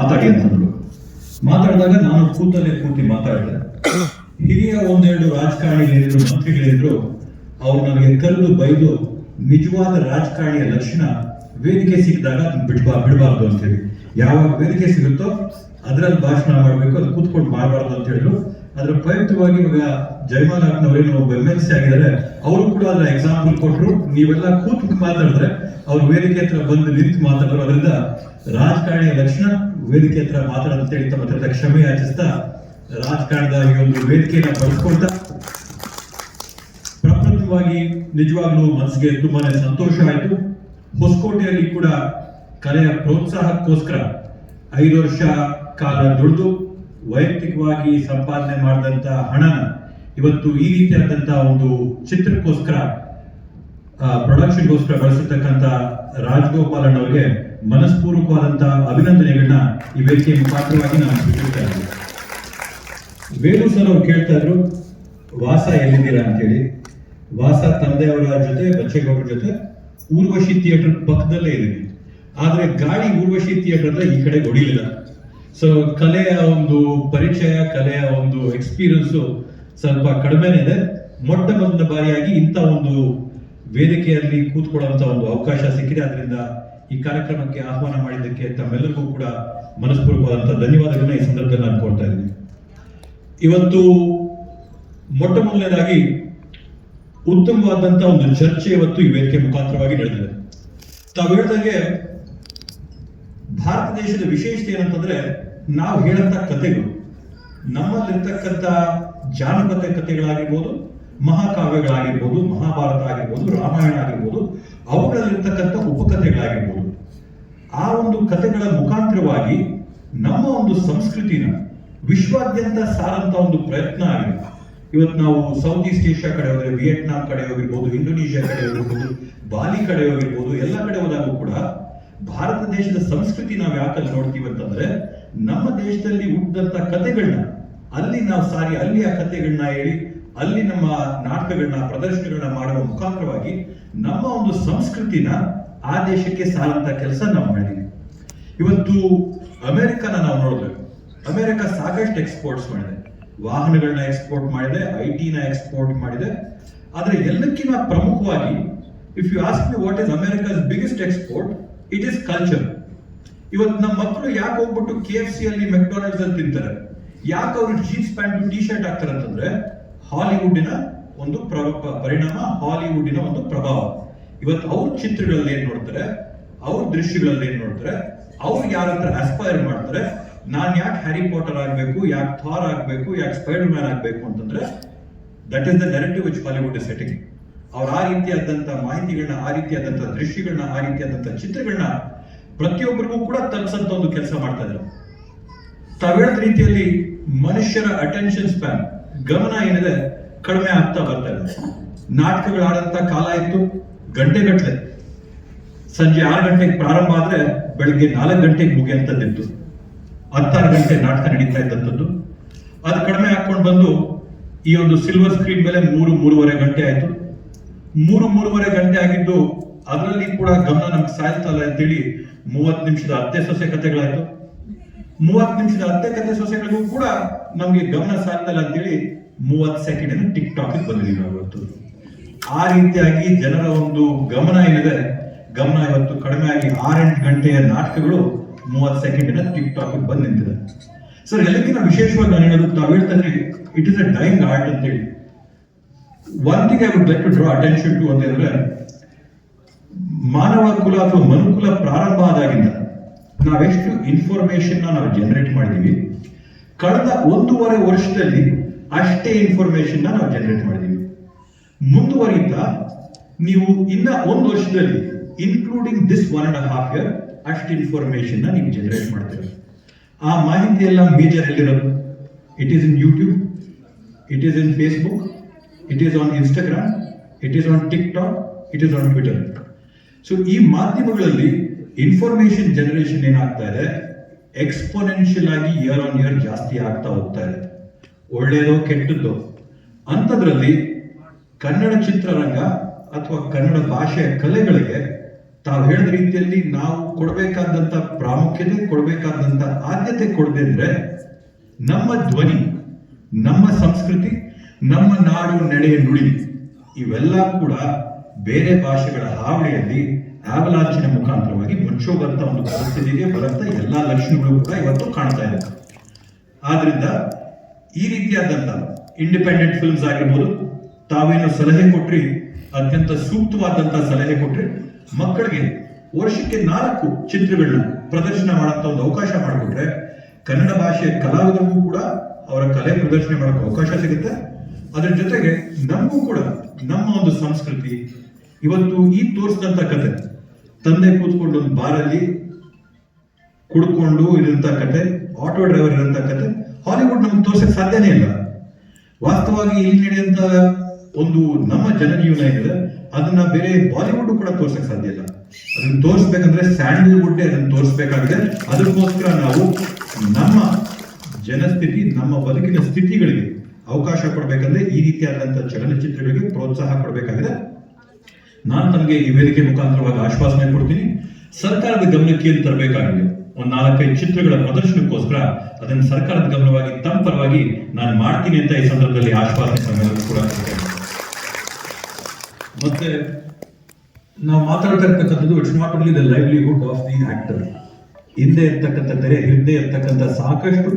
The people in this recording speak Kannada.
ಮಾತಾಡಿ ಅಂತಂದ್ರು ಮಾತಾಡಿದಾಗ ನಾನು ಕೂತಲ್ಲೇ ಕೂತಿ ಮಾತಾಡಿದೆ. ಹಿರಿಯ ಒಂದೆರಡು ರಾಜಕಾರಣಿಗಳಿದ್ರು, ಮಂತ್ರಿಗಳಿದ್ರು, ಅವ್ರು ನನಗೆ ಕರೆದು ಬೈದು ನಿಜವಾದ ರಾಜಕಾರಣಿಯ ಲಕ್ಷಣ ವೇದಿಕೆ ಸಿಕ್ಕಿದಾಗ ಬಿಡ್ಬಾ, ಬಿಡಬಾರ್ದು ಅಂತೇಳಿ ಯಾವಾಗ ವೇದಿಕೆ ಸಿಗುತ್ತೋ ಅದರಲ್ಲಿ ಭಾಷಣ ಮಾಡಬೇಕು, ಅದು ಕೂತ್ಕೊಂಡು ಮಾಡಬಾರ್ದು ಅಂತ ಹೇಳಿದ್ರು ಅದ್ರ ಪ್ರಯುಕ್ತವಾಗಿ ಇವಾಗ ಜಯಮಾಲ್ ಅವ್ರೇನು ಒಬ್ಬ ಎಂ ಎಲ್ ಸಿ ಆಗಿದ್ದಾರೆ. ಅವರು ಕೂಡ ಅದರ ಎಕ್ಸಾಂಪಲ್ ಕೊಟ್ಟರು ನೀವೆಲ್ಲ ಕೂತು ಮಾತಾಡಿದ್ರೆ ಅವ್ರು ವೇದಿಕೆ ಹತ್ರ ಬಂದು ನಿಂತು ಮಾತಾಡೋರು ಅದರಿಂದ ರಾಜಕಾರಣಿಯ ಲಕ್ಷಣ ವೇದಿಕೆ ಹತ್ರ ಮಾತಾಡೋದು ಅಂತ ಹೇಳಿ ತಮ್ಮ ಹತ್ರ ಕ್ಷಮೆ ಯಾಚಿಸ್ತಾ ರಾಜಕಾರಣದ ಈ ಒಂದು ವೇದಿಕೆಯನ್ನ ಬಳಸ್ಕೊಳ್ತಾ ಪ್ರಪ್ರಥಮವಾಗಿ ನಿಜವಾಗ್ಲೂ ಮನಸ್ಸಿಗೆ ತುಂಬಾನೇ ಸಂತೋಷ ಆಯಿತು. ಹೊಸಕೋಟೆಯಲ್ಲಿ ಕೂಡ ಕಲೆಯ ಪ್ರೋತ್ಸಾಹಕ್ಕೋಸ್ಕರ ಐದು ವರ್ಷ ಕಾಲ ದುಡಿದು ವೈಯಕ್ತಿಕವಾಗಿ ಸಂಪಾದನೆ ಮಾಡಿದಂತ ಹಣನ ಇವತ್ತು ಈ ರೀತಿಯಾದಂತಹ ಒಂದು ಚಿತ್ರಕ್ಕೋಸ್ಕರ ಪ್ರೊಡಕ್ಷನ್ಗೋಸ್ಕರ ಬಳಸಿರ್ತಕ್ಕಂಥ ರಾಜಗೋಪಾಲನ್ ಅವರಿಗೆ ಮನಸ್ಪೂರ್ವಕವಾದಂತಹ ಅಭಿನಂದನೆಗಳನ್ನ ಈ ವೇದಿಕೆ ಮುಖಾಂತರವಾಗಿ ನಾನು ಸ್ವೀಕರಿಸ್ತಾ ಇದ್ದೀನಿ. ವೇಣು ಸರ್ ಅವ್ರು ಕೇಳ್ತಾ ಇದ್ರು, ವಾಸ ಎಲ್ಲಿದ್ದೀರಾ ಅಂತೇಳಿ. ವಾಸ ತಂದೆಯವರ ಜೊತೆ, ಬಚ್ಚೇಗೌಡರ ಜೊತೆ ಊರ್ವಶಿ ಥಿಯೇಟರ್ ಪಕ್ಕದಲ್ಲೇ ಇದ್ದೀನಿ. ಆದರೆ ಗಾಡಿ ಊರ್ವಶಿ ಥಿಯೇಟರ್ ಈ ಕಡೆ ಹೊಡಿಲಿಲ್ಲ ಸೊ ಕಲೆಯ ಒಂದು ಪರಿಚಯ, ಕಲೆಯ ಒಂದು ಎಕ್ಸ್ಪೀರಿಯನ್ಸು ಸ್ವಲ್ಪ ಕಡಿಮೆನೇ ಇದೆ. ಮೊಟ್ಟ ಮೊದಲ ಬಾರಿಯಾಗಿ ಇಂಥ ಒಂದು ವೇದಿಕೆಯಲ್ಲಿ ಕೂತ್ಕೊಳ್ಳುವಂತ ಒಂದು ಅವಕಾಶ ಸಿಕ್ಕಿದೆ. ಅದರಿಂದ ಈ ಕಾರ್ಯಕ್ರಮಕ್ಕೆ ಆಹ್ವಾನ ಮಾಡಿದ್ದಕ್ಕೆ ತಮ್ಮೆಲ್ಲರಿಗೂ ಕೂಡ ಮನಸ್ಪೂರ್ವಕವಾದಂತಹ ಧನ್ಯವಾದಗಳನ್ನ ಈ ಸಂದರ್ಭದಲ್ಲಿ ನಾನು ಕೊಡ್ತಾ ಇದ್ದೀನಿ. ಇವತ್ತು ಮೊಟ್ಟ ಮೊದಲನೇದಾಗಿ ಉತ್ತಮವಾದಂಥ ಒಂದು ಚರ್ಚೆ ಇವತ್ತು ಈ ವೇದಿಕೆ ಮುಖಾಂತರವಾಗಿ ನಡೆದಿದೆ. ತಾವು ಹೇಳ್ದಂಗೆ ಭಾರತ ದೇಶದ ವಿಶೇಷತೆ ಏನಂತಂದ್ರೆ ನಾವು ಹೇಳಂತ ಕಥೆಗಳು ನಮ್ಮಲ್ಲಿರ್ತಕ್ಕಂಥ ಜಾನಪದ ಕಥೆಗಳಾಗಿರ್ಬೋದು ಮಹಾಕಾವ್ಯಗಳಾಗಿರ್ಬೋದು, ಮಹಾಭಾರತ ಆಗಿರ್ಬೋದು, ರಾಮಾಯಣ ಆಗಿರ್ಬೋದು, ಅವುಗಳಲ್ಲಿರ್ತಕ್ಕಂಥ ಉಪಕಥೆಗಳಾಗಿರ್ಬೋದು. ಆ ಒಂದು ಕಥೆಗಳ ಮುಖಾಂತರವಾಗಿ ನಮ್ಮ ಒಂದು ಸಂಸ್ಕೃತಿನ, ವಿಶ್ವಾದ್ಯಂತ ಸಾರಂತ ಒಂದು ಪ್ರಯತ್ನ ಆಗಿದೆ. ಇವತ್ತು ನಾವು ಸೌತ್ ಈಸ್ಟ್ ಏಷ್ಯಾ ಕಡೆ ಹೋದರೆ ವಿಯೆಟ್ನಾಂ ಕಡೆ ಹೋಗಿರ್ಬೋದು ಇಂಡೋನೇಷ್ಯಾ ಕಡೆ ಹೋಗಿರ್ಬೋದು ಬಾಲಿ ಕಡೆ ಹೋಗಿರ್ಬೋದು, ಎಲ್ಲ ಕಡೆ ಹೋದಾಗೂ ಕೂಡ ಭಾರತ ದೇಶದ ಸಂಸ್ಕೃತಿ ನಾವು ಯಾಕಲ್ಲಿ ನೋಡ್ತೀವಿ ಅಂತಂದ್ರೆ ನಮ್ಮ ದೇಶದಲ್ಲಿ ಹುಟ್ಟಿದಂತ ಕಥೆಗಳನ್ನ ಅಲ್ಲಿ ನಾವು ಸಾರಿ, ಅಲ್ಲಿ ಆ ಕಥೆಗಳನ್ನ ಹೇಳಿ, ಅಲ್ಲಿ ನಮ್ಮ ನಾಟಕಗಳನ್ನ ಪ್ರದರ್ಶನಗಳನ್ನ ಮಾಡುವ ಮುಖಾಂತರವಾಗಿ ನಮ್ಮ ಒಂದು ಸಂಸ್ಕೃತಿನ ಆ ದೇಶಕ್ಕೆ ಸಾರಂತ ಕೆಲಸ ನಾವು ಮಾಡಿದ್ವಿ. ಇವತ್ತು ಅಮೆರಿಕನ ನಾವು ನೋಡಿದ್ರೆ ಅಮೆರಿಕ ಸಾಕಷ್ಟು ಎಕ್ಸ್ಪೋರ್ಟ್ಸ್ ಮಾಡಿದೆ. ವಾಹನಗಳನ್ನ ಎಕ್ಸ್ಪೋರ್ಟ್ ಮಾಡಿದೆ, ಐ ಟಿನ ಎಕ್ಸ್ಪೋರ್ಟ್ ಮಾಡಿದೆ. ಆದರೆ ಎಲ್ಲಕ್ಕಿಂತ ಪ್ರಮುಖವಾಗಿ if you ask me what is America's biggest export it is culture ಇವತ್ತು ನಮ್ಮ ಮಕ್ಕಳು ಯಾಕೆ ಹೋಗ್ಬಿಟ್ಟು ಕೆ ಎಫ್ ಸಿ ಅಲ್ಲಿ ಮೆಕ್ಡೊನಾಲ್ಡ್ಸ್ ಅಲ್ಲಿ ತಿಂತಾರೆ? ಯಾಕೆ ಅವರು ಜೀನ್ಸ್ ಪ್ಯಾಂಟ್ ಟಿ ಶರ್ಟ್ ಹಾಕ್ತಾರೆ ಅಂತಂದ್ರೆ ಹಾಲಿವುಡ್ಡಿನ ಒಂದು ಪ್ರ- ಪರಿಣಾಮ ಹಾಲಿವುಡ್ಡಿನ ಒಂದು ಪ್ರಭಾವ. ಇವತ್ತು ಅವ್ರ ಚಿತ್ರಗಳಲ್ಲಿ ಏನ್ ನೋಡ್ತಾರೆ? ಅವ್ರ ದೃಶ್ಯಗಳಲ್ಲಿ ಏನ್ ನೋಡ್ತಾರೆ? ಅವ್ರು ಯಾರ ಹತ್ರ ಅಸ್ಪೈರ್ ಮಾಡ್ತಾರೆ? ನಾನು ಯಾಕೆ ಹ್ಯಾರಿ ಪಾಟರ್ ಆಗಬೇಕು, ಯಾಕೆ ಥಾರ್ ಆಗಬೇಕು, ಯಾಕೆ ಸ್ಪೈಡರ್ ಮ್ಯಾನ್ ಆಗಬೇಕು ಅಂತಂದ್ರೆ that is the narrative which Hollywood is setting ಅವ್ರು ಆ ರೀತಿಯಾದಂಥ ಮಾಹಿತಿಗಳನ್ನ ಆ ರೀತಿಯಾದಂಥ ದೃಶ್ಯಗಳನ್ನ ಆ ರೀತಿಯಾದಂಥ ಚಿತ್ರಗಳನ್ನ ಪ್ರತಿಯೊಬ್ಬರಿಗೂ ಕೂಡ ತಲುಪಿಸಂತ ಒಂದು ಕೆಲಸ ಮಾಡ್ತಾ ಇದ್ದಾರೆ ತಾವ್ ಹೇಳಿದ ರೀತಿಯಲ್ಲಿ ಮನುಷ್ಯರ ಅಟೆನ್ಷನ್ ಸ್ಪ್ಯಾನ್ ಗಮನ ಏನಿದೆ, ಕಡಿಮೆ ಆಗ್ತಾ ಬರ್ತಾ ಇದೆ ನಾಟಕಗಳು ಆಡಂತ ಕಾಲ ಇತ್ತು ಗಂಟೆಗಟ್ಟಲೆ ಸಂಜೆ ಆರು ಗಂಟೆಗೆ ಪ್ರಾರಂಭ ಆದ್ರೆ ಬೆಳಿಗ್ಗೆ ನಾಲ್ಕು ಗಂಟೆಗೆ ಮುಗಿಯಂತದ್ದಿತ್ತು ಹತ್ತಾರು ಗಂಟೆ ನಾಟಕ ನಡೀತಾ ಇದ್ದಂಥದ್ದು ಅದು ಕಡಿಮೆ ಹಾಕೊಂಡು ಬಂದು ಈ ಒಂದು ಸಿಲ್ವರ್ ಸ್ಕ್ರೀನ್ ಮೇಲೆ ಮೂರು, ಮೂರುವರೆ ಗಂಟೆ ಆಯ್ತು. ಮೂರು ಮೂರುವರೆ ಗಂಟೆ ಆಗಿದ್ದು ಅದರಲ್ಲಿ ಕೂಡ ಗಮನ ನಮ್ಗೆ ಸಾಯ್ತಲ್ಲ ಅಂತೇಳಿ ಮೂವತ್ತು ನಿಮಿಷದ ಅತ್ತೆ ಸೊಸೆ ಕಥೆಗಳಾಯ್ತು. ಮೂವತ್ತು ನಿಮಿಷದ ಅತ್ತೆ ಕಥೆ ಸೊಸೆಗಳಿಗೂ ಕೂಡ ನಮ್ಗೆ ಗಮನ ಸಾಯ್ತಲ್ಲ ಅಂತೇಳಿ ಮೂವತ್ತು ಸೆಕೆಂಡ್ ಟಿಕ್ ಟಾಕ್ ಬಂದಿದ್ದೀವಿ ನಾವು ಆ ರೀತಿಯಾಗಿ ಜನರ ಒಂದು ಗಮನ ಏನಿದೆ, ಗಮನ ಇವತ್ತು ಕಡಿಮೆ ಆಗಿ ಆರೆಂಟು ಗಂಟೆಯ ನಾಟಕಗಳು ಮೂವತ್ತು ಸೆಕೆಂಡಿನ ಟಿಕ್ ಟಾಕ್ ಬಂದು ನಿಂತಿದೆ. ಸರ್, ಎಲ್ಲಕ್ಕಿಂತ ವಿಶೇಷವಾಗಿ ನಾನು ಹೇಳೋದು, ತಾವು ಹೇಳ್ತಾರೆ it is a dying art ಅಂತೇಳಿ. One thing I would like to draw attention to ಅಂತ ಮಾನವ ಕುಲ ಅಥವಾ ಮನುಕುಲ ಪ್ರಾರಂಭ ಆದಾಗಿಂದ ನಾವೆಷ್ಟು ಇನ್ಫಾರ್ಮೇಶನ್ ನಾವು ಜನರೇಟ್ ಮಾಡಿದೀವಿ, ಕಳೆದ ಒಂದೂವರೆ ವರ್ಷದಲ್ಲಿ ಅಷ್ಟೇ ಇನ್ಫಾರ್ಮೇಶನ್ ನಾವು ಜನರೇಟ್ ಮಾಡಿದೀವಿ. ಮುಂದುವರಿತಾ ನೀವು ಇನ್ನ ಒಂದು ವರ್ಷದಲ್ಲಿ including this one and half year ಅಷ್ಟು ಇನ್ಫಾರ್ಮೇಶನ್ ನೀವು ಜನರೇಟ್ ಮಾಡ್ತೀರ. ಆ ಮಾಹಿತಿ ಎಲ್ಲ ಮೇಜರ್ ಎಲ್ಲಿರೋದು it is in YouTube it is in Facebook it is on Instagram it is on TikTok it is on Twitter so ಈ ಮಾಧ್ಯಮಗಳಲ್ಲಿ ಇನ್ಫಾರ್ಮೇಶನ್ ಜನರೇಷನ್ ಏನಾಗ್ತಾ ಇದೆ? ಎಕ್ಸ್ಪೋನೆನ್ಷಿಯಲ್ ಆಗಿ ಇಯರ್ ಆನ್ ಇಯರ್ ಜಾಸ್ತಿ ಆಗ್ತಾ ಹೋಗ್ತಾ ಇದೆ. ಒಳ್ಳೆಯದೋ ಕೆಟ್ಟದ್ದೋ. ಅಂಥದ್ರಲ್ಲಿ ಕನ್ನಡ ಚಿತ್ರರಂಗ ಅಥವಾ ಕನ್ನಡ ಭಾಷೆಯ ಕಲೆಗಳಿಗೆ ತಾವು ಹೇಳಿದ ರೀತಿಯಲ್ಲಿ ನಾವು ಕೊಡಬೇಕಾದಂಥ ಪ್ರಾಮುಖ್ಯತೆ, ಕೊಡಬೇಕಾದಂಥ ಆದ್ಯತೆ ಕೊಡದೆ ಅಂದರೆ ನಮ್ಮ ಧ್ವನಿ, ನಮ್ಮ ಸಂಸ್ಕೃತಿ ನಮ್ಮ ನಾಡು ನಡೆ ನುಡಿ. ಇವೆಲ್ಲ ಕೂಡ ಬೇರೆ ಭಾಷೆಗಳ ಹಾವಳಿಯಲ್ಲಿ ಆವಲಾಚಿನ ಮುಖಾಂತರವಾಗಿ ಮುಚ್ಚೋಗಂತ ಒಂದು ಪರಿಸ್ಥಿತಿಗೆ ಬರಂತ ಎಲ್ಲಾ ಲಕ್ಷಣಗಳು ಕೂಡ ಇವತ್ತು ಕಾಣ್ತಾ ಇದೆ. ಆದ್ರಿಂದ ಈ ರೀತಿಯಾದಂತ ಇಂಡಿಪೆಂಡೆಂಟ್ ಫಿಲ್ಮ್ಸ್ ಆಗಿರ್ಬೋದು, ತಾವೇನು ಸಲಹೆ ಕೊಟ್ರಿ, ಅತ್ಯಂತ ಸೂಕ್ತವಾದಂಥ ಸಲಹೆ ಕೊಟ್ರಿ, ಮಕ್ಕಳಿಗೆ ವರ್ಷಕ್ಕೆ ನಾಲ್ಕು ಚಿತ್ರಗಳನ್ನ ಪ್ರದರ್ಶನ ಮಾಡಂತ ಒಂದು ಅವಕಾಶ ಮಾಡಿಕೊಟ್ರೆ ಕನ್ನಡ ಭಾಷೆಯ ಕಲಾವಿದರಿಗೂ ಕೂಡ ಅವರ ಕಲೆ ಪ್ರದರ್ಶನ ಮಾಡೋಕೆ ಅವಕಾಶ ಸಿಗುತ್ತೆ. ಅದ್ರ ಜೊತೆಗೆ ನಮಗೂ ಕೂಡ ನಮ್ಮ ಒಂದು ಸಂಸ್ಕೃತಿ ಇವತ್ತು ಈ ತೋರಿಸಿದಂತ ಕತೆ, ತಂದೆ ಕೂತ್ಕೊಂಡು ಒಂದು ಬಾರಲ್ಲಿ ಕುಡ್ಕೊಂಡು ಇರೋಂಥ ಕತೆ, ಆಟೋ ಡ್ರೈವರ್ ಇರೋಂಥ ಕತೆ, ಹಾಲಿವುಡ್ ನಮ್ಗೆ ತೋರ್ಸಕ್ ಸಾಧ್ಯನೇ ಇಲ್ಲ. ವಾಸ್ತವವಾಗಿ ಇಲ್ಲಿ ನಡೆಯುವಂತ ಒಂದು ನಮ್ಮ ಜನಜೀವನ ಏನಿದೆ ಅದನ್ನ ಬೇರೆ ಬಾಲಿವುಡ್ ಕೂಡ ತೋರ್ಸಕ್ ಸಾಧ್ಯ ಇಲ್ಲ. ಅದನ್ನ ತೋರಿಸ್ಬೇಕಂದ್ರೆ ಸ್ಯಾಂಡಲ್ವುಡ್ ಅದನ್ನ ತೋರಿಸ್ಬೇಕಾಗಿದೆ. ಅದಕ್ಕೋಸ್ಕರ ನಾವು ನಮ್ಮ ಜನಸ್ಥಿತಿ, ನಮ್ಮ ಬದುಕಿನ ಸ್ಥಿತಿಗಳಿಗೆ ಅವಕಾಶ ಕೊಡಬೇಕಂದ್ರೆ ಈ ರೀತಿಯಾದಂಥ ಚಲನಚಿತ್ರಗಳಿಗೆ ಪ್ರೋತ್ಸಾಹ ಕೊಡಬೇಕಾಗಿದೆ. ನಾನು ತಮಗೆ ಈ ವೇದಿಕೆ ಮುಖಾಂತರವಾಗಿ ಆಶ್ವಾಸನೆ ಕೊಡ್ತೀನಿ. ಸರ್ಕಾರದ ಗಮನಕ್ಕೆ ಏನು ತರಬೇಕಾಗಿದೆ? ಒಂದ್ ನಾಲ್ಕೈದು ಚಿತ್ರಗಳ ಪ್ರದರ್ಶನಕ್ಕೋಸ್ಕರ ಅದನ್ನು ಸರ್ಕಾರದ ಗಮನವಾಗಿ ತಮ್ಮ ನಾನು ಮಾಡ್ತೀನಿ ಅಂತ ಈ ಸಂದರ್ಭದಲ್ಲಿ ಆಶ್ವಾಸನೆ ಕೂಡ. ಮತ್ತೆ ನಾವು ಮಾತಾಡ್ತಾ ಇರ್ತಕ್ಕಂಥದ್ದು it's not only the livelihood of the actor ಹಿಂದೆ ಇರ್ತಕ್ಕಂಥ ತೆರೆ, ಹಿಂದೆ ಇರ್ತಕ್ಕಂಥ ಸಾಕಷ್ಟು